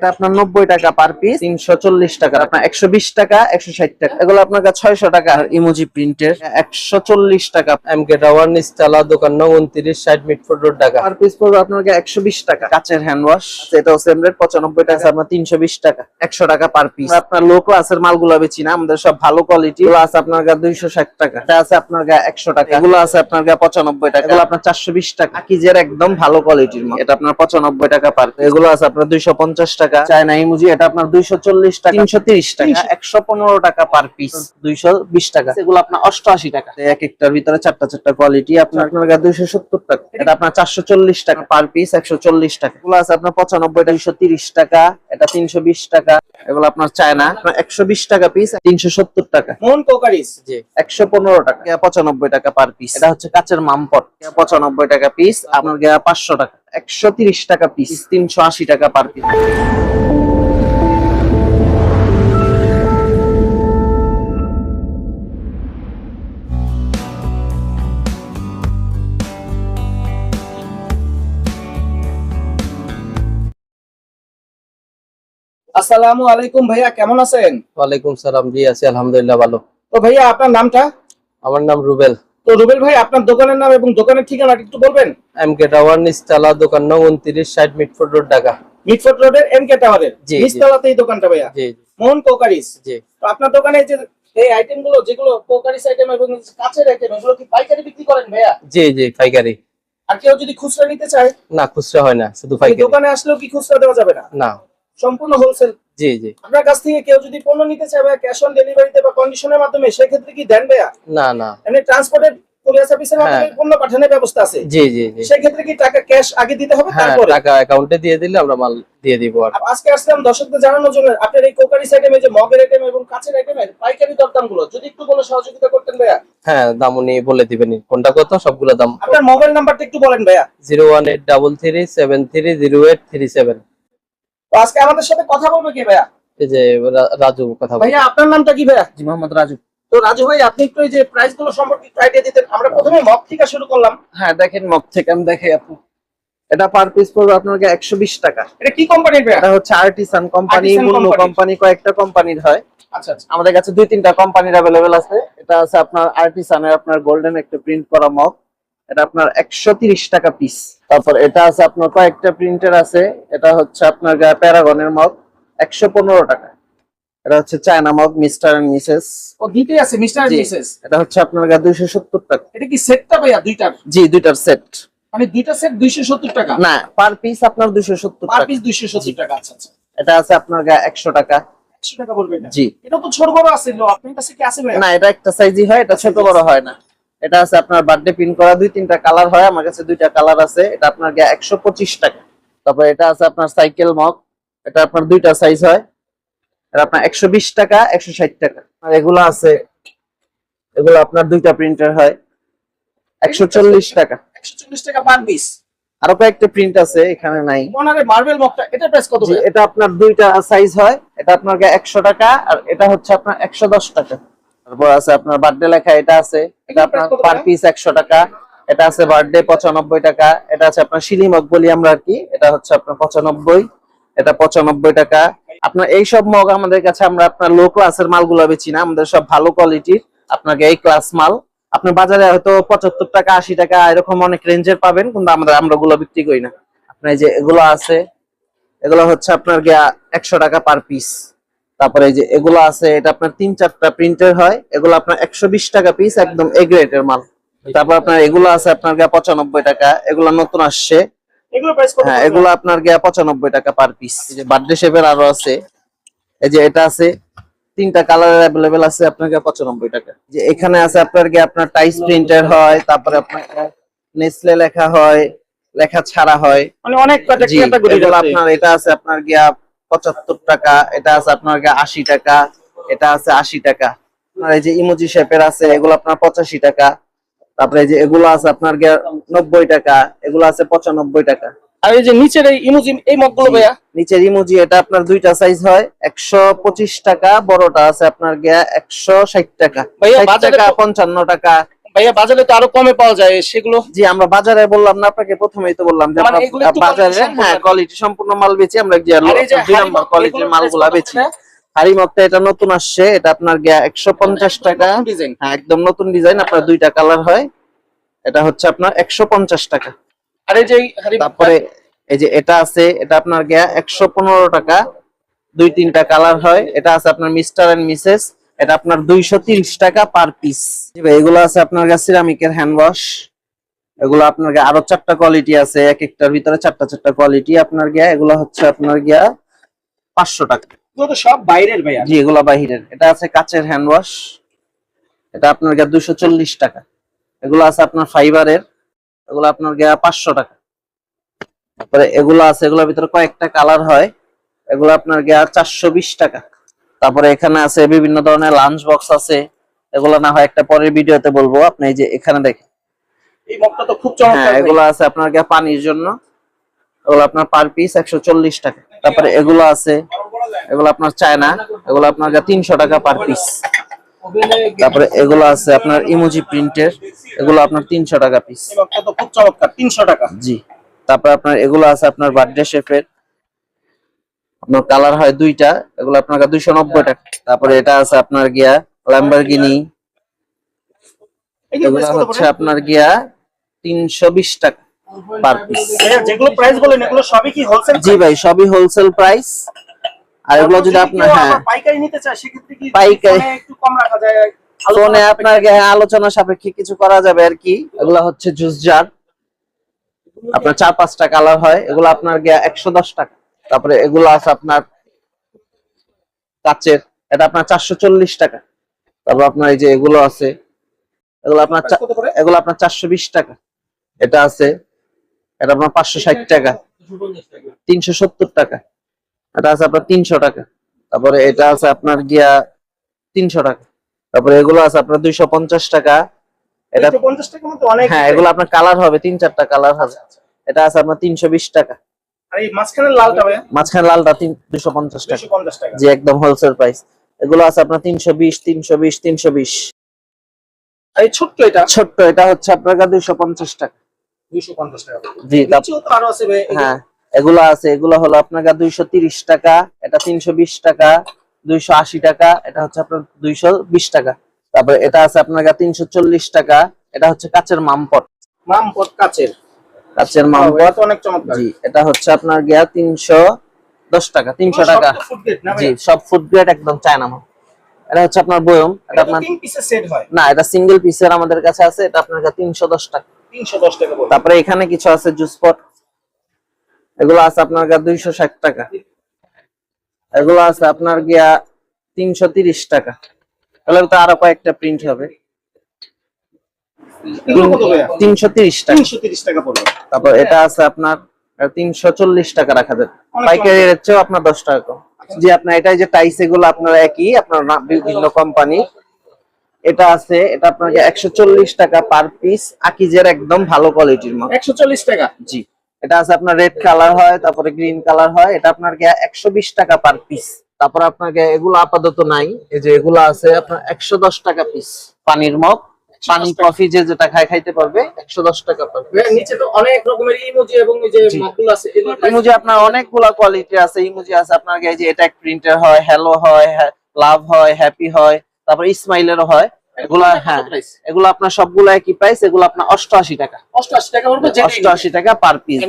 এটা আপনার নব্বই টাকা পার পিস তিনশো চল্লিশ টাকা। আপনার একশো বিশ টাকা একশো ষাট টাকা। এগুলো আপনার কাছে ছয়শো টাকা। ইমোজি প্রিন্টের একশো চল্লিশ টাকা। এম কে টাওয়ার নিচতলা দোকান নং উনত্রিশ ষাট Mitford road Dhaka. Per piece পড়বে আপনার একশো বিশ টাকা। কাচের হ্যান্ড ওয়াশ এটাও সেম রেট পঁচানব্বই টাকা। আপনার তিনশো বিশ টাকা একশো টাকা পার পিস আপনার লো ক্লাসের মালগুলো বেচি না আমাদের সব ভালো কোয়ালিটি এগুলো আছে আপনার গা দুইশো ষাট টাকা। এটা আছে আপনার গা একশো টাকা। এগুলো আছে আপনার গা পঁচানব্বই টাকা। এগুলো আপনার চারশো বিশ টাকা। কিজের একদম ভালো কোয়ালিটির এটা আপনার পঁচানব্বই টাকা পার এগুলো আছে আপনার দুইশো পঞ্চাশ টাকা। চায়না ইমুজি এটা আপনার দুইশো চল্লিশ টাকা। তিনশো তিরিশ টাকা একশো পনেরো টাকা পার পিস দুইশো বিশ টাকা। এগুলো আপনার অষ্টআশি টাকা। এক একটার ভিতরে চারটা চারটা কোয়ালিটি আপনার আপনার দুইশো সত্তর টাকা। এটা আপনার চারশো চল্লিশ টাকা পার পিস একশো চল্লিশ টাকা। এগুলো আছে আপনার পঁচানব্বই দুইশো তিরিশ টাকা এটা তিনশো বিশ টাকা। এগুলো আপনার চায়না একশো বিশ টাকা পিস তিনশো সত্তর টাকা। মোহন কোকারিস জি। একশো পনেরো টাকা পঁচানব্বই টাকা পার পিস এটা হচ্ছে কাচের মামপট। পঁচানব্বই টাকা পিস আপনার পাঁচশো টাকা। একশো তিরিশ টাকা পিস তিনশো আশি টাকা পার পিস আসসালামু আলাইকুম ভাইয়া কেমন আছেন? ওয়ালাইকুম সালাম জি আছি আলহামদুলিল্লাহ ভালো। তো ভাইয়া আপনার নামটা? আমার নাম রুবেল। তো রুবেল ভাই আপনার দোকানের নাম এবং দোকানের ঠিকানা একটু বলবেন? এম কে টাওয়ার নিচতলা দোকান নং উনত্রিশ ষাট মিটফুট রোড ঢাকা। মিটফোর্ট রোডের এম কে টাওয়ারের জি। এই দোকানটা ভাইয়া? মোহন কোকারিস? জি। তো আপনার দোকানে যে এই আইটেমগুলো যেগুলো কোকারিস আইটেম এবং কাছের আইটেম এগুলো কি পাইকারি বিক্রি করেন ভাইয়া? জি জি পাইকারি। আর কেউ যদি খুচরা নিতে চায়? না খুচরা হয় না শুধু পাইকারি। দোকানে আসলেও কি খুচরা দেওয়া যাবে না? না। সম্পূর্ণ হোলসেল জি জি। আপনার কাছ থেকে কেউ যদি পণ্য নিতে চায় ভাইয়া ক্যাশ অন ডেলিভারিতে বা কন্ডিশনের মাধ্যমে সেক্ষেত্রে কি দেন ভাইয়া? না না। এমনি ট্রান্সপোর্টের কুরিয়ার সার্ভিসের মাধ্যমে হ্যাঁ। পণ্য পাঠানোর ব্যবস্থা আছে? জি জি জি। সেক্ষেত্রে কি টাকা ক্যাশ আগে দিতে হবে হ্যাঁ তারপরে? টাকা অ্যাকাউন্টে দিয়ে দিলে আমরা মাল দিয়ে দিব আর আজকে আসলাম দর্শকদের জানানোর জন্য। আপনার এই কোকারিস আইটেম যে মগের আইটেম এবং কাছের আইটেমের পাইকারি দরদামগুলো যদি একটু বলে সহযোগিতা করতেন ভাইয়া। হ্যাঁ দাম উনি বলে দিবেন। কোনটা কত? সবগুলো দাম আপনার মোবাইল নাম্বারটা একটু বলেন ভাইয়া। Zero one eight double three seven three zero eight three seven. তো আজকে আমাদের সাথে কথা বলবে কি ভাইয়া? এই যে রাজু কথা ভাইয়া আপনার নামটা কি ভাইয়া? জি মোহাম্মদ রাজু। তো রাজু ভাই আপনি একটু এই যে প্রাইসগুলো সম্পর্কে একটু আইডিয়া দিতেন। আমরা প্রথমে মগ থেকে শুরু করলাম। হ্যাঁ দেখেন মগ থেকে আমি দেখাই আপু এটা পার পিস পড়বে আপনার একশো বিশ টাকা। এটা কি কোম্পানির ভাইয়া? এটা হচ্ছে আর্টিসান কোম্পানি Artisan কোম্পানি কয়েকটা কোম্পানির হয়। আচ্ছা আচ্ছা। আমাদের কাছে দুই তিনটা কোম্পানির অ্যাভেলেবেল আছে। এটা আছে আপনার আর্টিসানের আপনার গোল্ডেন একটা প্রিন্ট করা মগ এটা আপনার একশো তিরিশ টাকা পিস তারপর এটা আছে আপনার কয়েকটা প্রিন্টের আছে এটা হচ্ছে আপনার প্যারাগনের মগ একশো পনেরো টাকা। এটা হচ্ছে china mug mister and missus ও দুইটাই আছে মিস্টার জি। মিসেস এটা হচ্ছে আপনার দুইশো সত্তর টাকা। এটা কি সেটটা ভাইয়া দুইটার? জি দুইটার সেট মানে দুইটা সেট দুইশো সত্তর টাকা? না পার পিস আপনার দুইশো সত্তর পার পিস দুইশো সত্তর টাকা আচ্ছা আচ্ছা। এটা আছে আপনার গা একশো টাকা। একশো টাকা বলবেন জি। এটা তো ছোট বড় আছে লো, আপনার কাছে কি আছে ভাইয়া? না এটা একটা সাইজই হয় এটা ছোট বড় হয় না। এটা আছে আপনার বার্থডে পিন করা দুই তিনটা কালার হয় আমার কাছে দুইটা কালার আছে এটা আপনার একশো পঁচিশ টাকা। তারপর এটা আছে আপনার সাইকেল মগ এটা আপনার দুইটা সাইজ হয় এটা আপনার একশো বিশ টাকা একশো ষাট টাকা। আর এগুলো আছে এগুলো আপনার দুইটা প্রিন্টার হয় একশো চল্লিশ টাকা। একশো চল্লিশ টাকা পার পিস আরও কয়েকটা প্রিন্ট আছে এখানে নাই। ওনারে মার্বেল মগটা এটা প্রাইস কত এটা আপনার দুইটা সাইজ হয় এটা আপনার একশো টাকা আর এটা হচ্ছে আপনার একশো দশ টাকা। তারপর আছে আপনার বার্থডে লেখা এটা আছে এটা আপনার পার পিস একশো টাকা এটা আছে বার্থডে পঁচানব্বই টাকা এটা আছে আপনার শিলিমগ বলি আমরা আর কি এটা হচ্ছে আপনার পঁচানব্বই এটা পঁচানব্বই টাকা। আপনার এই সব মগ আমাদের কাছে আমরা আপনার লো ক্লাসের মালগুলো বেচি না আমাদের সব ভালো কোয়ালিটির আপনাকে এই ক্লাস মাল। আপনার বাজারে হয়তো পঁচাত্তর টাকা আশি টাকা এরকম অনেক রেঞ্জের পাবেন কিন্তু আমাদের আমরা গুলো বিক্রি করি না। আপনার এই যে এগুলো আছে এগুলো হচ্ছে আপনার গিয়া একশো টাকা পার পিস তারপরে এই যে এগুলো আছে এটা আপনার তিন চারটা প্রিন্টের হয়। এগুলো আপনার একশো বিশ টাকা পিস একদম এ গ্রেডের মাল। তারপর আপনার এগুলো আছে আপনার গিয়া পঁচানব্বই টাকা এগুলো নতুন আসছে। হ্যাঁ এগুলো আপনার গিয়া পঁচানব্বই টাকা পার পিস এই যে বার্থডে শেপের আরও আছে। এই যে এটা আছে তিনটা কালার অ্যাভেলেবেল আছে আপনার গিয়া পঁচানব্বই টাকা। যে এখানে আছে আপনার গিয়া আপনার টাইস প্রিন্টার হয় তারপরে আপনার নেসলে লেখা হয় লেখা ছাড়া হয়। মানে অনেক ক্যাটাগরি আপনার এটা আছে আপনার গিয়া পঁচাত্তর টাকা এটা আছে আপনার আশি টাকা এটা আছে আশি টাকা। আপনার এই যে ইমোজি শেপের আছে এগুলো আপনার পঁচাশি টাকা। তারপরে এই যে এগুলো আছে আপনার গিয়া নব্বই টাকা এগুলো আছে পঁচানব্বই টাকা। আর এই যে নিচের এই ইমোজি এই মগগুলো ভাইয়া? নিচের ইমোজি এটা আপনার দুইটা সাইজ হয় একশো পঁচিশ টাকা বড়টা আছে আপনার গিয়া একশো ষাট টাকা। টাকা তো- পঞ্চান্ন টাকা। ভাইয়া বাজারে তো আরও কমে পাওয়া যায় সেগুলো? জি আমরা বাজারে বললাম না আপনাকে প্রথমেই তো বললাম যে মানে বাজারে হ্যাঁ কোয়ালিটি সম্পূর্ণ মাল বেচি আমরা যে দুই নম্বর কোয়ালিটির মালগুলা বেচি। হাড়ি মগটা এটা নতুন আসছে এটা আপনার একশো পঞ্চাশ টাকা। হ্যাঁ একদম নতুন ডিজাইন আপনার দুইটা কালার হয়। এটা হচ্ছে আপনার একশো পঞ্চাশ টাকা। আর এই যে তারপরে এই যে এটা আছে এটা আপনার গিয়া একশো পনেরো টাকা। দুই তিনটা কালার হয়। এটা আছে আপনার মিস্টার এন্ড মিসেস। এটা আপনার দুইশো তিরিশ টাকা পার পিস। এগুলো আছে আপনার কাছে সিরামিকের হ্যান্ড ওয়াশ এগুলো আপনার আরও চারটা কোয়ালিটি আছে এক একটার ভিতরে চারটা চারটা কোয়ালিটি আপনার গিয়া এগুলো হচ্ছে আপনার গিয়া পাঁচশো টাকা। সব বাইরের ভাইয়া। জি এগুলো বাহিরের। এটা আছে কাচের হ্যান্ড ওয়াশ এটা আপনার গিয়া দুশো চল্লিশ টাকা। এগুলো আছে আপনার ফাইবারের। এগুলো আপনার গিয়া পাঁচশো টাকা। তারপরে এগুলো আছে এগুলোর ভিতরে কয়েকটা কালার হয়। এগুলো আপনার গিয়া চারশো বিশ টাকা। তারপরে এখানে আছে বিভিন্ন ধরনের লাঞ্চ বক্স আছে। এগুলো না হয় একটা পরের ভিডিওতে বলব। আপনি এই যে এখানে দেখেন। এই মগটা তো খুব হ্যাঁ চমৎকার এগুলো আছে আপনার পানির জন্য। এগুলো আপনার পার পিস একশো চল্লিশ টাকা। তারপরে এগুলো আছে। এগুলো আপনার চায়না। এগুলো আপনার গিয়া তিনশো টাকা পার পিস তারপরে এগুলো আছে আপনার ইমোজি প্রিন্টের এগুলো আপনার তিনশো টাকা পিস এই মগটা তো খুব চমৎকার তিনশো টাকা। জি। তারপরে আপনার এগুলো আছে আপনার বার্থডে শেফের আপনার কালার হয় দুইটা এগুলো আপনার দুইশো নব্বই টাকা তারপরে এটা আছে আপনার গিয়া ল্যাম্বরগিনি এগুলো এগুলো price কত হচ্ছে আপনার গিয়া তিনশো বিশ টাকা পার পিস যেগুলো প্রাইস বলেন এগুলো সবই কি হোলসেল জি ভাই সবই হোলসেল প্রাইস আর এগুলো যদি আপনার হ্যাঁ। পাইকারি নিতে চায় সেক্ষেত্রে কি পাইকারি- একটু কম রাখা যায়? ফোনে আপনার আলোচনা সাপেক্ষে কিছু করা যাবে আর কি। এগুলো হচ্ছে জুস জার আপনার চার পাঁচটা কালার হয় এগুলো আপনার গিয়া একশো দশ টাকা তারপরে এগুলো আছে আপনার কাচের এটা আপনার চারশো চল্লিশ টাকা। তারপর আপনার এই যে এগুলো আছে এগুলো আপনার এগুলো আপনার চারশো বিশ টাকা। এটা আছে এটা আপনার পাঁচশো ষাট টাকা। তিনশো সত্তর টাকা। এটা আছে আপনার তিনশো টাকা। তারপরে এটা আছে আপনার গিয়া তিনশো টাকা। তারপরে এগুলো আছে আপনার দুইশো পঞ্চাশ টাকা। এটা এটা 50 অনেক হ্যাঁ এগুলো আপনার কালার হবে তিন চারটা কালার হবে। এটা আছে আপনার তিনশো বিশ টাকা। এই মাঝখানের লালটা ভাইয়া? মাঝখানে লালটা টাকা। 250 টাকা। জি একদম হোলসেল প্রাইস এগুলো আছে আপনার তিনশো বিশ তিনশো বিশ তিনশো বিশ। আর এই ছোট্ট এটা? ছোট্ট এটা হচ্ছে আপনার দুইশো পঞ্চাশ টাকা। 250 টাকা। জি তারপর নিচেও তো আরও আছে ভাই হ্যাঁ এগুলো আছে। এগুলো হলো আপনার দুইশো তিরিশ টাকা এটা তিনশো বিশ টাকা দুইশো আশি টাকা এটা হচ্ছে আপনার দুইশো বিশ টাকা। তারপরে এটা আছে আপনার তিনশো চল্লিশ টাকা এটা হচ্ছে কাচের মামপট। মাম পট কাচের। কাচের এটা মামপট তো অনেক চমৎকার। জি এটা হচ্ছে আপনার গিয়া তিনশো দশ টাকা তিনশো টাকা। জি সব ফুড গ্রেড একদম চায়না মাল। এটা হচ্ছে আপনার বয়ম এটা আপনার তিন পিসের সেট হয়। না এটা সিঙ্গেল পিসের আমাদের কাছে আছে এটা আপনার তিনশো দশ টাকা। 310 টাকা পড়বে তারপরে এখানে কিছু আছে জুস পট এগুলো আছে আপনার দুইশো ষাট টাকা। এগুলো আছে আপনার গিয়া তিনশো তিরিশ টাকা। তাহলে তো আরও কয়েকটা প্রিন্ট হবে। তিনশো তিরিশ টাকা। পড়বে। তারপর এটা আছে আপনার তিনশো চল্লিশ টাকা রাখা যাবে। পাইকারি চেয়েও আপনার দশ টাকা কম। জি আপনার এটাই যে টাইস এগুলো আপনার একই আপনার বিভিন্ন কোম্পানি এটা আছে এটা আপনার একশো চল্লিশ টাকা পার পিস আকিজের একদম ভালো কোয়ালিটির মাল 140 টাকা? জি। এটা আছে আপনার রেড কালার হয় তারপরে গ্রিন কালার হয় এটা আপনার একশো বিশ টাকা পার পিস তারপর আপনাকে এগুলো আপাতত নাই এই যে এগুলো আছে আপনার একশো দশ টাকা পিস পানির মগ। পানি কফি যে যেটা খায় খাইতে পারবে। একশো দশ টাকা পার ভাইয়া নিচে তো অনেক রকমের ইমোজি এবং এই যে। মগগুলো আছে ইমোজি আপনার অনেকগুলা কোয়ালিটি আছে ইমোজি আছে। আপনার এই যে এটা প্রিন্টার হয় হ্যালো হয় লাভ হয় হ্যাপি হয় তারপর ইসমাইলেরও হয়। এগুলা হ্যাঁ এগুলো আপনার সবগুলো একই প্রাইস এগুলো আপনার অষ্টআশি টাকা। 88 টাকা অষ্টআশি টাকা পার পিস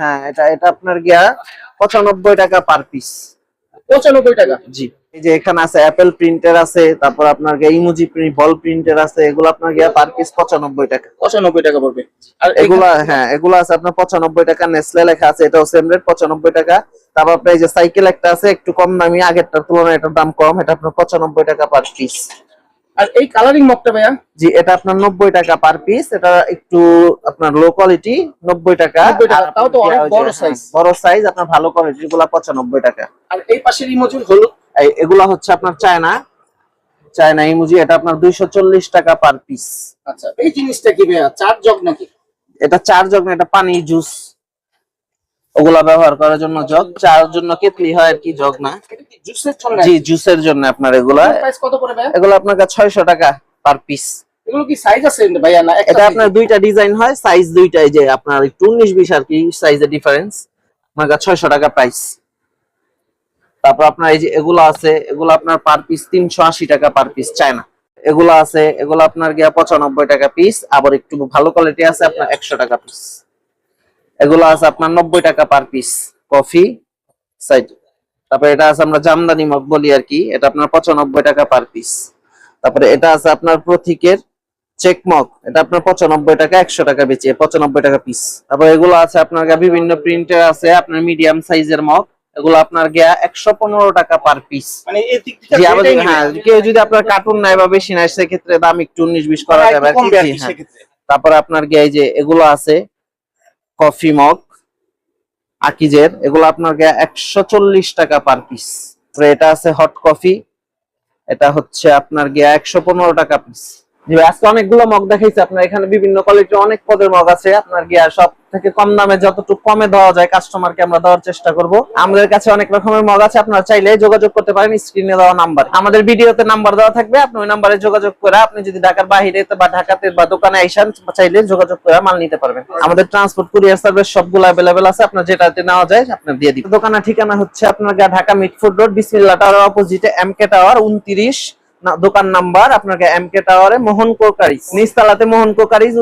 হ্যাঁ এটা এটা আপনার গিয়া পঁচানব্বই টাকা পার পিস 95 টাকা। জি। এই যে এখানে আছে অ্যাপেল প্রিন্টার আছে তারপর আপনার গিয়া ইমোজি প্রিন্ট বল প্রিন্টার আছে এগুলো আপনার গিয়া পার পিস পঁচানব্বই টাকা। 95 টাকা পড়বে। আর এগুলা হ্যাঁ এগুলো আছে আপনার পঁচানব্বই টাকা নেসলে লেখা আছে এটাও সেম রেট পঁচানব্বই টাকা। তারপর আপনার এই যে সাইকেল একটা আছে একটু কম দামি আগেরটার তুলনায় এটার দাম কম এটা আপনার পঁচানব্বই টাকা পার পিস আর এই কালারিং মগটা ভাইয়া? জি এটা আপনার নব্বই টাকা পার পিস এটা একটু আপনার লো কোয়ালিটি নব্বই টাকা। 90 টাকা, তাও তো অনেক বড় হ্যাঁ, size। বড় সাইজ আপনার ভালো কোয়ালিটি গুলা পঁচানব্বই টাকা। আর এই পাশের ইমোজি হলুদ এই এগুলা হচ্ছে আপনার চায়না। চায়না ইমোজি এটা আপনার দুইশো চল্লিশ টাকা পার পিস আচ্ছা এই জিনিসটা কি ভাইয়া চার জগ নাকি? এটা চার জগ না এটা পানি জুস ওগুলা ব্যবহার করার জন্য জগ চার জন্য কেতলি হয় আর কি জগ না? জুসের জন্য? জি জুসের জন্য আপনার এগুলা। প্রাইস কত করে ভাইয়া? এগুলো আপনার কাছে ছয়শো টাকা পার পিস এগুলো কি সাইজ আছে ভাইয়া না এটা আপনার দুইটা ডিজাইন হয় সাইজ দুইটাই যে আপনার একটু উনিশ বিশ আর কি সাইজের ডিফারেন্স আপনার কাছে ছয়শো টাকা প্রাইস তারপর আপনার এই যে এগুলো আছে এগুলো আপনার পার পিস তিনশো আশি টাকা পার পিস চায়না। এগুলো আছে এগুলো আপনার গিয়া পঁচানব্বই টাকা পিস আবার একটু ভালো কোয়ালিটি আছে আপনার একশো টাকা পিস এগুলো আছে আপনার নব্বই টাকা পার পিস কফি সাইড তারপরে এটা আছে আমরা জামদানি মগ বলি আর কি এটা আপনার পঁচানব্বই টাকা পার পিস তারপরে এটা আছে আপনার প্রতীকের চেক মগ এটা আপনার পঁচানব্বই টাকা একশো টাকা বেচে পঁচানব্বই টাকা পিস তারপর এগুলো আছে আপনার গা বিভিন্ন প্রিন্টের আছে আপনার মিডিয়াম সাইজের মগ এগুলো আপনার গিয়া একশো পনেরো টাকা পার পিস মানে যদি- হ্যাঁ কেউ যদি আপনার কার্টুন নেয় বা বেশি নেয় সেক্ষেত্রে দাম একটু উনিশ বিশ করা মানে যাবে হ্যাঁ। তারপরে আপনার গিয়ে এই যে এগুলো আছে কফি মগ, আকিজের, এগুলো আপনাকে একশো চল্লিশ টাকা পার পিস এটা আছে হট কফি এটা হচ্ছে আপনার গিয়া একশো পনেরো টাকা পিস জি আজকে অনেকগুলো মগ দেখাইছে আপনার। এখানে বিভিন্ন কোয়ালিটির অনেক পদের মগ আছে। আপনার গিয়া সব থেকে কম দামে যতটুকু কমে দেওয়া যায় কাস্টমারকে আমরা দেওয়ার চেষ্টা করব। আমাদের কাছে অনেক রকমের মগ আছে, আপনারা চাইলে যোগাযোগ করতে পারেন স্ক্রিনে দেওয়া নাম্বার আমাদের ভিডিওতে নাম্বার দেওয়া থাকবে, আপনি ওই নাম্বারে যোগাযোগ করে আপনি যদি ঢাকার বাইরে বা ঢাকাতে বা দোকানে আইসান, চাইলে যোগাযোগ করে মাল নিতে পারবেন। আমাদের ট্রান্সপোর্ট কুরিয়ার সার্ভিস সবগুলো অ্যাভেলেবেল আছে, আপনার যেটাতে নেওয়া যায়, আপনার দিয়ে দিবেন। দোকানের ঠিকানা হচ্ছে আপনার Dhaka Mitford road Bismillah tower অপোজিটে এম কে টাওয়ার উনত্রিশ দোকান নাম্বার আপনাকে এম কে টাওয়ারে মোহন কোকারিজ নিচতলাতে মোহন কোকারিজ